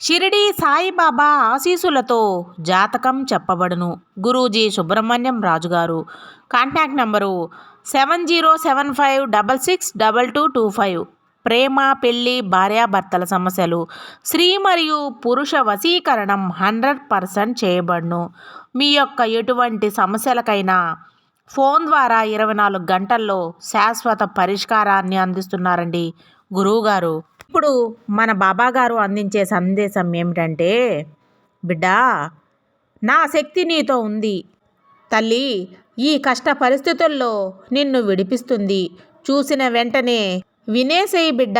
షిరిడి సాయిబాబా ఆశీసులతో జాతకం చెప్పబడును. గురూజీ సుబ్రహ్మణ్యం రాజు గారు contact number seven zero seven five double six double two two five. ప్రేమ పెళ్ళి భార్యాభర్తల సమస్యలు. స్త్రీ మరియు పురుష వశీకరణం హండ్రెడ్ పర్సెంట్ చేయబడును. మీ యొక్క ఎటువంటి సమస్యలకైనా ఫోన్ ద్వారా ఇరవై నాలుగు గంటల్లో శాశ్వత పరిష్కారాన్ని అందిస్తున్నారండి గురువుగారు. ఇప్పుడు మన బాబాగారు అందించే సందేశం ఏమిటంటే బిడ్డా నా శక్తి నీతో ఉంది. తల్లి ఈ కష్ట పరిస్థితుల్లో నిన్ను విడిపిస్తుంది. చూసిన వెంటనే వినేసేయి బిడ్డ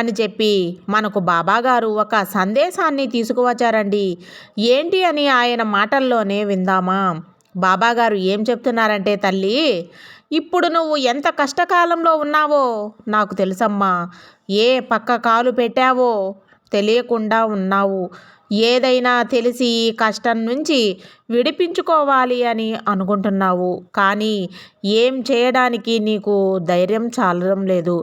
అని చెప్పి మనకు బాబాగారు ఒక సందేశాన్ని తీసుకువచ్చారండి. ఏంటి అని ఆయన మాటల్లోనే విందామా? బాబాగారు ఏం చెప్తున్నారంటే తల్లి ఇప్పుడు నువ్వు ఎంత కష్టకాలంలో ఉన్నావో నాకు తెలుసమ్మా. ఏ పక్క కాలు పెట్టావో తెలియకుండా ఉన్నావు. ఏదైనా తెలిసి ఈ కష్టం నుంచి విడిపించుకోవాలి అని అనుకుంటున్నావు. కానీ ఏం చేయడానికి నీకు ధైర్యం చాలడం లేదు.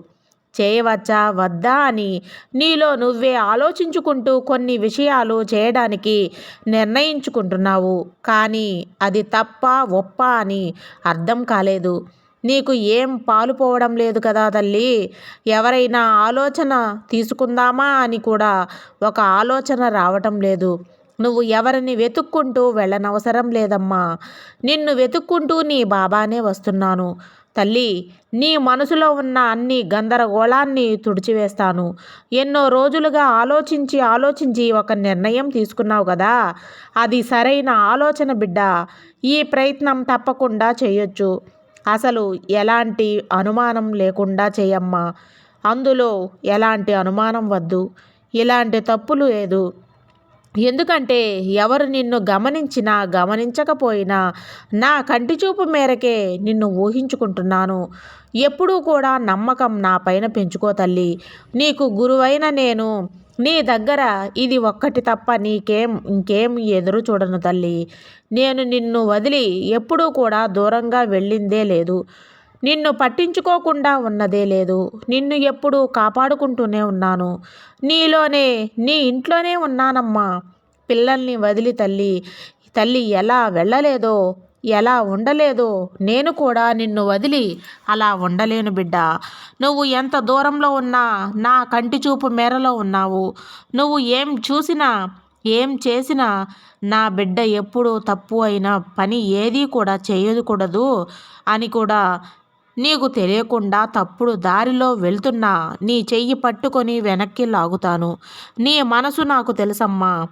చేయవచ్చా? వద్దా అని నీలో నువ్వే ఆలోచించుకుంటూ కొన్ని విషయాలు చేయడానికి నిర్ణయించుకుంటున్నావు. కానీ అది తప్ప ఒప్ప అని అర్థం కాలేదు. నీకు ఏం పాలుపోవడం లేదు కదా తల్లి. ఎవరైనా ఆలోచన తీసుకుందామా అని కూడా ఒక ఆలోచన రావటం లేదు. నువ్వు ఎవరిని వెతుక్కుంటూ వెళ్ళనవసరం లేదమ్మా. నిన్ను వెతుక్కుంటూ నీ బాబానే వస్తున్నాను. తల్లి నీ మనసులో ఉన్న అన్ని గందరగోళాన్ని తుడిచివేస్తాను. ఎన్నో రోజులుగా ఆలోచించి ఆలోచించి ఒక నిర్ణయం తీసుకున్నావు కదా? అది సరైన ఆలోచన బిడ్డ. ఈ ప్రయత్నం తప్పకుండా చేయొచ్చు. అసలు ఎలాంటి అనుమానం లేకుండా చేయమ్మా. అందులో ఎలాంటి అనుమానం వద్దు. ఇలాంటి తప్పులు లేదు. ఎందుకంటే ఎవరు నిన్ను గమనించినా గమనించకపోయినా నా కంటి చూపు మేరకే నిన్ను ఊహించుకుంటున్నాను. ఎప్పుడూ కూడా నమ్మకం నా పైన పెంచుకో తల్లి. నీకు గురువైన నేను. నీ దగ్గర ఇది ఒక్కటి తప్ప నీకేం ఇంకేం ఎదురు చూడను తల్లి. నేను నిన్ను వదిలి ఎప్పుడూ కూడా దూరంగా వెళ్ళిందే లేదు. నిన్ను పట్టించుకోకుండా ఉన్నదే లేదు. నిన్ను ఎప్పుడూ కాపాడుకుంటూనే ఉన్నాను. నీలోనే నీ ఇంట్లోనే ఉన్నానమ్మా. పిల్లల్ని వదిలి తల్లి తల్లి ఎలా వెళ్ళలేదో ఎలా ఉండలేదో నేను కూడా నిన్ను వదిలి అలా ఉండలేను బిడ్డ. నువ్వు ఎంత దూరంలో ఉన్నా నా కంటి చూపు మేరలో ఉన్నావు. నువ్వు ఏం చూసినా ఏం చేసినా నా బిడ్డ ఎప్పుడు తప్పు అయిన పని ఏదీ కూడా చేయకూడదు అని కూడా నీకు తెలియకుండా తప్పుడు దారిలో వెళ్తున్నా నీ చెయ్యి పట్టుకొని వెనక్కి లాగుతాను. నీ మనసు నాకు తెలుసమ్మా.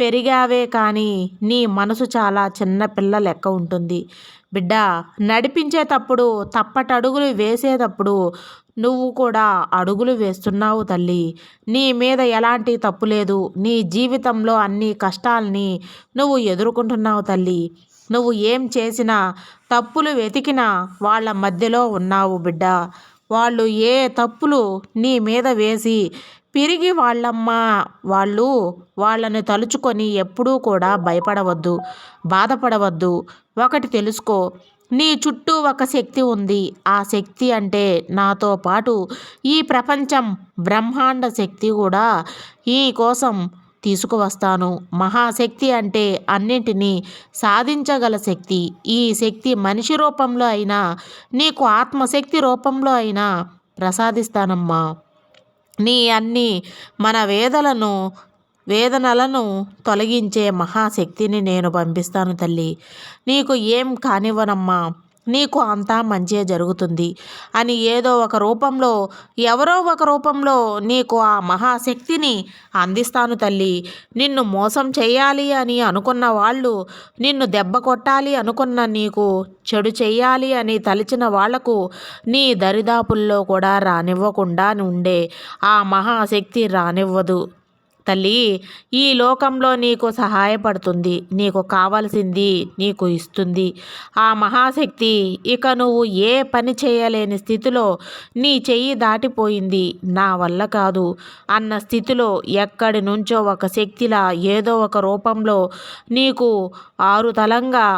పెరిగావే కానీ నీ మనసు చాలా చిన్న పిల్ల లెక్క ఉంటుంది. బిడ్డ నడిపించేటప్పుడు తప్పటడుగులు వేసేటప్పుడు నువ్వు కూడా అడుగులు వేస్తున్నావు తల్లి. నీ మీద ఎలాంటి తప్పు లేదు. నీ జీవితంలో అన్ని కష్టాలని నువ్వు ఎదుర్కొంటున్నావు తల్లి. నువ్వు ఏం చేసినా తప్పులు వెతికినా వాళ్ళ మధ్యలో ఉన్నావు బిడ్డ. వాళ్ళు ఏ తప్పులు నీ మీద వేసి పిరిగి వాళ్ళమ్మ వాళ్ళు వాళ్ళని తలుచుకొని ఎప్పుడూ కూడా భయపడవద్దు బాధపడవద్దు. ఒకటి తెలుసుకో నీ చుట్టూ ఒక శక్తి ఉంది. ఆ శక్తి అంటే నాతో పాటు ఈ ప్రపంచం బ్రహ్మాండ శక్తి కూడా. ఈ కోసం తీసుకువస్తాను. మహాశక్తి అంటే అన్నింటినీ సాధించగల శక్తి. ఈ శక్తి మనిషి రూపంలో అయినా నీకు ఆత్మశక్తి రూపంలో అయినా ప్రసాదిస్తానమ్మా. నీ అన్ని మన వేదలను వేదనలను తొలగించే మహాశక్తిని నేను పంపిస్తాను తల్లి. నీకు ఏం కానివ్వనమ్మా. నీకు అంతా మంచే జరుగుతుంది అని ఏదో ఒక రూపంలో ఎవరో ఒక రూపంలో నీకు ఆ మహాశక్తిని అందిస్తాను తల్లి. నిన్ను మోసం చేయాలి అని అనుకున్న వాళ్ళు నిన్ను దెబ్బ కొట్టాలి అనుకున్న నీకు చెడు చేయాలి అని తలిచిన వాళ్ళకు నీ దరిదాపుల్లో కూడా రానివ్వకుండా ఉండే ఆ మహాశక్తి రానివ్వదు. తల్లి ఈ లోకంలో నీకు సహాయపడుతుంది. నీకు కావలసింది నీకు ఇస్తుంది. ఆ మహాశక్తి ఇక నువ్వు ఏ పని చేయలేని స్థితిలో నీ చెయ్యి దాటిపోయింది. నా వల్ల కాదు. అన్న స్థితిలో ఎక్కడి నుంచో ఒక శక్తిలా ఏదో ఒక రూపంలో నీకు ఆరుతలంగా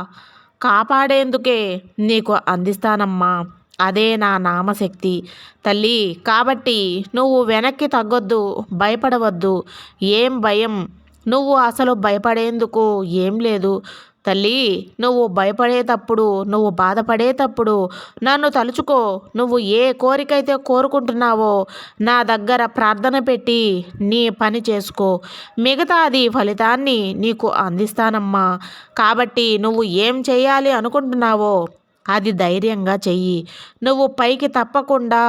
కాపాడేందుకే నీకు అందిస్తానమ్మా. అదే నా నామశక్తి. తల్లి కాబట్టి నువ్వు వెనక్కి తగ్గొద్దు భయపడవద్దు. ఏం భయం? నువ్వు అసలు భయపడేందుకు ఏం లేదు. తల్లి నువ్వు భయపడేటప్పుడు నువ్వు బాధపడేటప్పుడు నన్ను తలుచుకో. నువ్వు ఏ కోరికైతే కోరుకుంటున్నావో నా దగ్గర ప్రార్థన పెట్టి నీ పని చేసుకో. మిగతాది ఫలితాన్ని నీకు అందిస్తానమ్మా. కాబట్టి నువ్వు ఏం చేయాలి అనుకుంటున్నావో అది ధైర్యంగా చెయ్యి. నువ్వు పైకి తప్పకుండా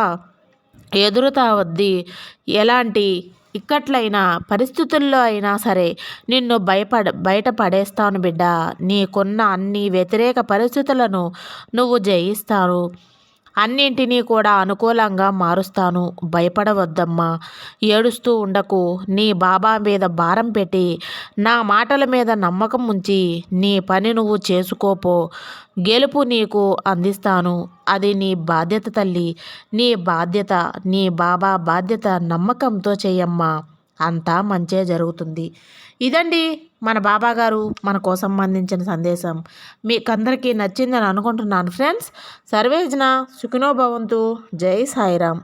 ఎదురుతావద్ది ఎలాంటి ఇక్కట్లైనా పరిస్థితుల్లో అయినా సరే నిన్ను భయపడ బయట పడేస్తాను బిడ్డ. నీకున్న అన్ని వ్యతిరేక పరిస్థితులను నువ్వు జయిస్తావు అన్నింటినీ కూడా అనుకూలంగా మారుస్తాను. భయపడవద్దమ్మా. ఏడుస్తూ ఉండకు. నీ బాబా మీద భారం పెట్టి నా మాటల మీద నమ్మకం ఉంచి నీ పని నువ్వు చేసుకోపో. గెలుపు నీకు అందిస్తాను. అది నీ బాధ్యత తల్లి. నీ బాధ్యత నీ బాబా బాధ్యత నమ్మకంతో చెయ్యమ్మా. అంతా మంచే జరుగుతుంది. ఇదండి మన బాబా గారు మన కోసం అందించిన సందేశం మీకందరికీ నచ్చిందని అనుకుంటున్నాను ఫ్రెండ్స్. సర్వేజ్న సుఖినో భవంతు. జై సాయిరామ్.